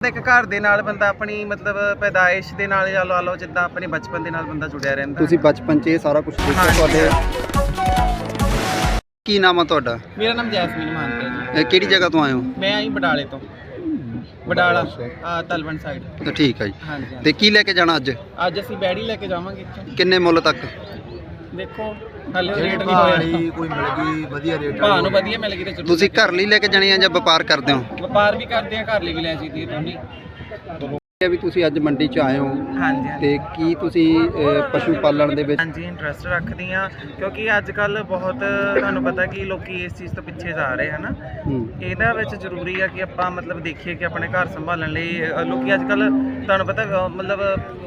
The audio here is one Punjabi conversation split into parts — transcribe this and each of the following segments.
ਇੱਕ ਘਰ ਦੇ ਨਾਲ ਬੰਦਾ ਆਪਣੀ ਮਤਲਬ ਪੈਦਾਇਸ਼ ਦੇ ਨਾਲ ਜਾਂ ਲਾ ਲਓ ਜਿੱਦਾਂ ਆਪਣੇ ਬਚਪਨ ਦੇ ਨਾਲ ਬੰਦਾ ਜੁੜਿਆ ਰਹਿੰਦਾ ਤੁਸੀਂ ਬਚਪਨ 'ਚ ਇਹ ਸਾਰਾ ਕੁਝ ਦੇਖਿਆ। ਤੁਹਾਡੇ? ਕੀ ਨਾਮ ਆ ਤੁਹਾਡਾ? ਮੇਰਾ ਨਾਮ ਜੈਸਮੀਨ ਮਹੰਤ ਹੈ ਜੀ। ਕਿਹੜੀ ਜਗ੍ਹਾ ਤੋਂ ਆਏ ਹੋ? ਮੈਂ ਆਈ ਬਡਾਲੇ ਤੋਂ। ਬਡਾਲਾ ਆ ਤਲਵਣ ਸਾਈਡ ਤਾਂ ਠੀਕ ਹੈ ਜੀ। ਹਾਂਜੀ। ਤੇ ਕੀ ਲੈ ਕੇ ਜਾਣਾ ਅੱਜ? ਅੱਜ ਅਸੀਂ ਬੈੜੀ ਲੈ ਕੇ ਜਾਵਾਂਗੇ ਇੱਥੋਂ। ਕਿੰਨੇ ਮੁੱਲ ਤੱਕ? ਦੇਖੋ ਹਾਲੇ ਰੇਟ ਨਹੀਂ ਹੋਇਆ। ਕੋਈ ਮਿਲ ਗਈ ਵਧੀਆ ਰੇਟ ਭਾਅ ਨੂੰ ਵਧੀਆ ਮਿਲ ਗਈ ਤੇ ਜ਼ਰੂਰ ਤੁਸੀਂ ਘਰ ਲਈ ਲੈ ਕੇ ਜਾਣੀ ਆ ਜਾਂ ਵਪਾਰ ਕਰਦੇ ਹੋ? ਵਪਾਰ ਵੀ ਕਰਦੇ ਆ ਘਰ ਲਈ ਵੀ ਲੈ ਜਾਂਦੀ ਹੈ ਦੋਨੇ। ਇਹ ਵੀ ਤੁਸੀਂ ਅੱਜ ਮੰਡੀ 'ਚ ਆਏ ਹੋ ਹਾਂਜੀ ਹਾਂਜੀ। ਤੇ ਕੀ ਤੁਸੀਂ ਅਹ, ਪਸ਼ੂ ਪਾਲਣ ਦੇ ਵਿੱਚ ਹਾਂਜੀ ਇੰਟਰਸਟ ਰੱਖਦੀ ਆ ਕਿਉਂਕਿ ਅੱਜ ਕੱਲ ਬਹੁਤ ਤੁਹਾਨੂੰ ਪਤਾ ਕਿ ਲੋਕੀ ਇਸ ਚੀਜ਼ ਤੋਂ ਪਿੱਛੇ ਜਾ ਰਹੇ ਹਨ ਹੂੰ, ਇਹਦਾ ਵਿੱਚ ਜ਼ਰੂਰੀ ਆ ਕਿ ਆਪਾਂ ਮਤਲਬ ਦੇਖੀਏ ਕਿ ਆਪਣੇ ਘਰ ਸੰਭਾਲਣ ਲਈ ਅ, ਲੋਕੀ ਅੱਜ ਕੱਲ ਤੁਹਾਨੂੰ ਪਤਾ ਮਤਲਬ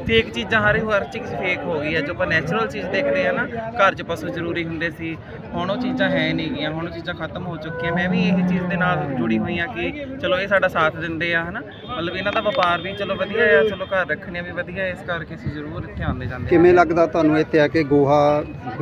ਫੇਕ ਚੀਜ਼ਾਂ ਹਰ ਹਰ ਚੀਜ਼ ਫੇਕ ਹੋ ਗਈ ਹੈ ਜੋ ਆਪਾਂ ਨੈਚੁਰਲ ਚੀਜ਼ ਦੇਖਦੇ ਆ ਨਾ ਘਰ 'ਚ ਪਸ਼ੂ ਜ਼ਰੂਰੀ ਹੁੰਦੇ ਸੀ ਹੁਣ ਉਹ ਚੀਜ਼ਾਂ ਹੈ ਨਹੀਂ ਗੀਆਂ ਹੁਣ ਉਹ ਚੀਜ਼ਾਂ ਖਤਮ ਹੋ ਚੁੱਕੀਆਂ ਮੈਂ ਵੀ ਇਹ ਚੀਜ਼ ਦੇ ਨਾਲ ਜੁੜੀ ਹੋਈ ਆ ਕਿ ਚਲੋ ਇਹ ਸਾਡਾ ਸਾਥ ਦਿੰਦੇ ਆ ਹਨਾ? ਮਤਲਬ ਇਹਨਾਂ ਦਾ ਵਪਾਰ ਵੀ ਚਲੋ ਵਧੀਆ ਆ ਚਲੋ ਘਰ ਰੱਖਣੇ ਵੀ ਵਧੀਆ ਇਸ ਕਰਕੇ ਅਸੀਂ ਜ਼ਰੂਰ ਇੱਥੇ ਆਉਂਦੇ ਜਾਂਦੇ ਆ ਕਿਵੇਂ ਲੱਗਦਾ ਤੁਹਾਨੂੰ ਇੱਥੇ ਆ ਕੇ ਗੋਹਾ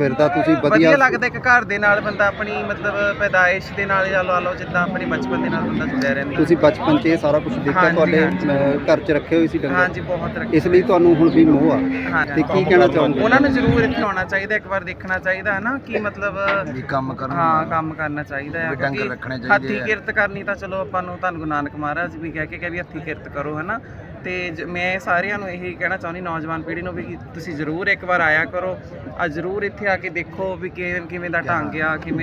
ਫਿਰਦਾ ਤੁਸੀਂ ਵਧੀਆ ਵਧੀਆ ਲੱਗਦਾ ਇੱਕ ਘਰ ਦੇ ਨਾਲ ਬੰਦਾ ਆਪਣੀ ਮਤਲਬ ਪੈਦਾਇਸ਼ ਦੇ ਨਾਲ ਜਾਂ ਲਾ ਲਓ ਜਿੱਦਾਂ ਆਪਣੇ ਬਚਪਨ ਦੇ ਨਾਲ ਬੰਦਾ ਜੁੜਿਆ ਰਹਿੰਦਾ। ਤੁਸੀਂ ਬਚਪਨ 'ਚ ਇਹ ਸਾਰਾ ਕੁਝ ਦੇਖਿਆ ਹਾਂਜੀ, ਤੁਹਾਡੇ ਹਾਂਜੀ। ਘਰ 'ਚ ਰੱਖੇ ਹੋਏ ਸੀ ਡੰਗਰ? ਹਾਂਜੀ ਬਹੁਤ ਰੱਖੀ ਇਸ ਲਈ ਤੁਹਾਨੂੰ ਹੁਣ ਵੀ ਮੋਹ ਆ। ਤੇ ਕੀ ਕਹਿਣਾ ਚਾਹੋਗੇ? ਉਹਨਾਂ ਨੂੰ ਜ਼ਰੂਰ ਇੱਥੇ ਆਉਣਾ ਚਾਹੀਦਾ ਇੱਕ ਵਾਰ ਦੇਖਣਾ ਚਾਹੀਦਾ ਹੈ ਨਾ ਕਿ ਮਤਲਬ ਵੀ ਕੰਮ ਕਰਨ ਹਾਂ ਕੰਮ ਕਰਨਾ ਚਾਹੀਦਾ ਹੈ ਵੀ ਡੰਗਰ ਕਿਉਂਕਿ ਰੱਖਣੇ ਚਾਹੀਦੇ ਹੱਥੀ ਆ। ਕਿਰਤ ਕਰਨੀ ਤਾਂ ਚਲੋ ਆਪਾਂ ਨੂੰ ਧੰਨ ਗੁਰੂ ਨਾਨਕ ਮਹਾਰਾਜ ਵੀ ਕਹਿ ਕੇ ਕਿ ਵੀ ਹੱਥੀ ਕਿਰਤ ਕਰੋ ਹੈ ਨਾ ਤੇ ਜ- ਮੈਂ ਸਾਰਿਆਂ ਨੂੰ ਇਹੀ ਕਹਿਣਾ ਚਾਹੁੰਦੀ, ਨੌਜਵਾਨ ਪੀੜ੍ਹੀ ਨੂੰ ਵੀ ਤੁਸੀਂ ਜ਼ਰੂਰ ਇੱਕ ਵਾਰ ਆਇਆ ਕਰੋ। ਆ ਜ਼ਰੂਰ ਇੱਥੇ ਆ ਕੇ ਦੇਖੋ ਵੀ ਕਿਵੇਂ ਕਿਵੇਂ ਦਾ ਢੰਗ ਆ, ਕਿਵੇਂ